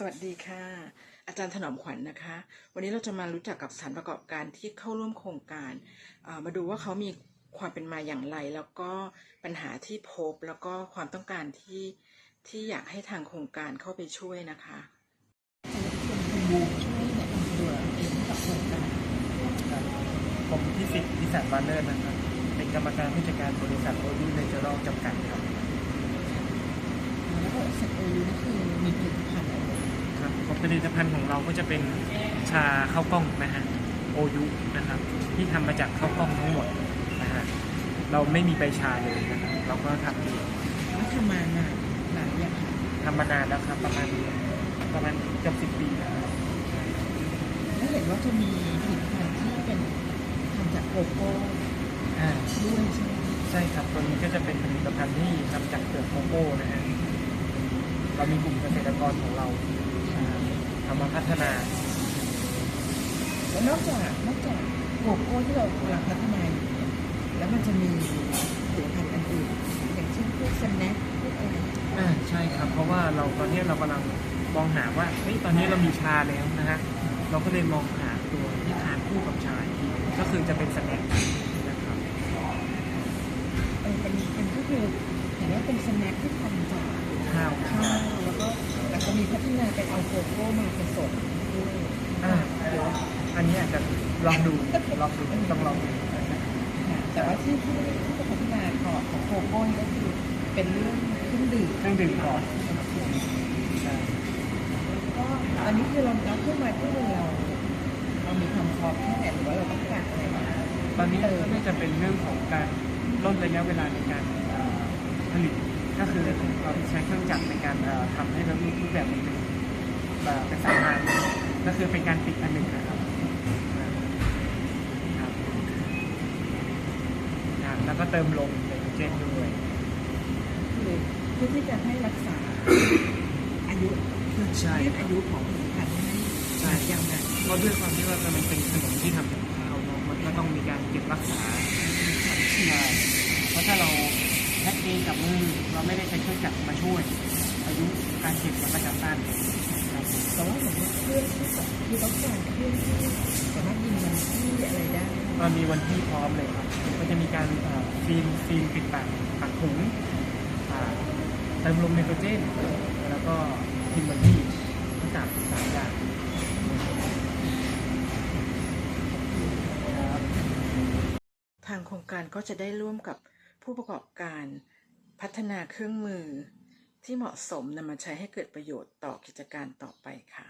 สวัสดีค่ะ อาจารย์ถนอมขวัญนะคะ วันนี้เราจะมารู้จักกับสถานประกอบการที่เข้าร่วมโครงการอ่ามาดูว่าเขามีความเป็นมาอย่างไร แล้วก็ปัญหาที่พบแล้วก็ความต้องการที่ที่อยากให้ทางโครงการเข้าไปช่วยนะคะคุณบูมช่วยแนะนำตัวเองให้กับโครงการครับผมพิสิทธิ์พิสารบานเนอร์นะครับ เป็นกรรมการผู้จัดการบริษัทโอยูเนเจอรัลจำกัดครับแล้วก็เซตโอยูนี่คือมีผลิตภัณฑ์อะไร ครับผ ลิตภัณฑ์ของเราก็จะเป็นชาข้าวกล้องนะฮะโอยุนะครับ ที่ทำมาจากข้าวกล้องทั้งหมดนะฮะเราไม่มีใบชาเลยนะครับเราก็ทำเองแล้วทำมานานนานยังคะทำมานานแล้วครับประมาณประมาณเกือบสิบปีแล้วครับแล้วเห็นว่าจะมีผลิตภัณฑ์ที่เป็นทำจากโกโก้อ่าด้วยใช่ไหมใช่ครับตัวนี้ก็จะเป็นผลิตภัณฑ์ที่ทำจากเปลือกโกโก้นะฮะเรามีกลุ่มเกษตรกรของเราอ่า ทำมาพัฒนาแล้วนอกจากนอกจากโกโก้ที่เรากำลังพัฒนาอยู่เนี่ยแล้วมันจะมีผลิตภัณฑ์อันอื่นอย่างเช่นพวกสแน็คพวกอะไรอ่าใช่ครับเพราะว่าเราตอนนี้เรากำลังมองหาว่าเฮ้ยตอนนี้เรามีชาแล้วนะฮะเราก็เลยมองหาตัวที่ทานคู่กับชาอีกทีก็คือจะเป็นสแน็คนะครับเออเป็นเป็นก็คือเห็นว่าเป็นสแน็คที่ทำจาก ข้าวข้าวแล้วก็แต่ก็มีพัฒนาเป็นเอาโกโก้มาผสมด้วยอ่าเดี๋ยวอันนี้อาจจะลองดูลองดูต้องลองดูนะครับค่ะแต่ว่าที่ที่ที่จะพัฒนาก่อนของโกโก้นี่ก็คือเป็นเรื่องเครื่องดื่มเครื่องดื่มก่อนก็ตอนนี้คือเราเราขึ้นมาที่อเราเรามีความพร้อมแค่ไหนหรือว่าเราต้องการอะไรบ้างตอนนี้ก็น่าจะเป็นเรื่องของการลดระยะเวลาในการผลิต ก็คือเราใช้เครื่องจักรในการเอ่อทำให้เรารูปแบบมันเป็นเอ่อเป็นสายพานก็คือเป็นการปิดอันหนึ่งนะครับครับอ่าแล้วก็เติมลมไนโตรเจนด้วยคือเพื่อที่จะให้รักษาอายุคือใช่ยืดอายุของผลิตภัณฑ์ให้ใช่ยาวนานเพราะด้วยความที่ว่ามันเป็นขนมที่ทำจากข้าวเนอะมันก็ต้องมีการเก็บรักษาใช่เพราะถ้าเราแพ็ค เองกับมือเราไม่ได้ใช้เครื่องจักรมาช่วย อายุการเก็บมันก็จะสั้นครับผมแต่ว่าเหมือนว่าเครื่องที่แบบคือต้องการเครื่องที่สามารถยิงมันที่อะไรได้เรามีวันที่พร้อมเลยครับก็จะมีการเอ่อฟิล์มฟิล์มปิดปากปากถุงอ่าเติมลมไนโตรเจน แล้วก็พิมพ์วันที่ทั้งสามสามอย่างครับทางโครงการก็จะได้ร่วมกับผู้ประกอบการ พัฒนาเครื่องมือที่เหมาะสมนำมาใช้ให้เกิดประโยชน์ต่อกิจการต่อไปค่ะ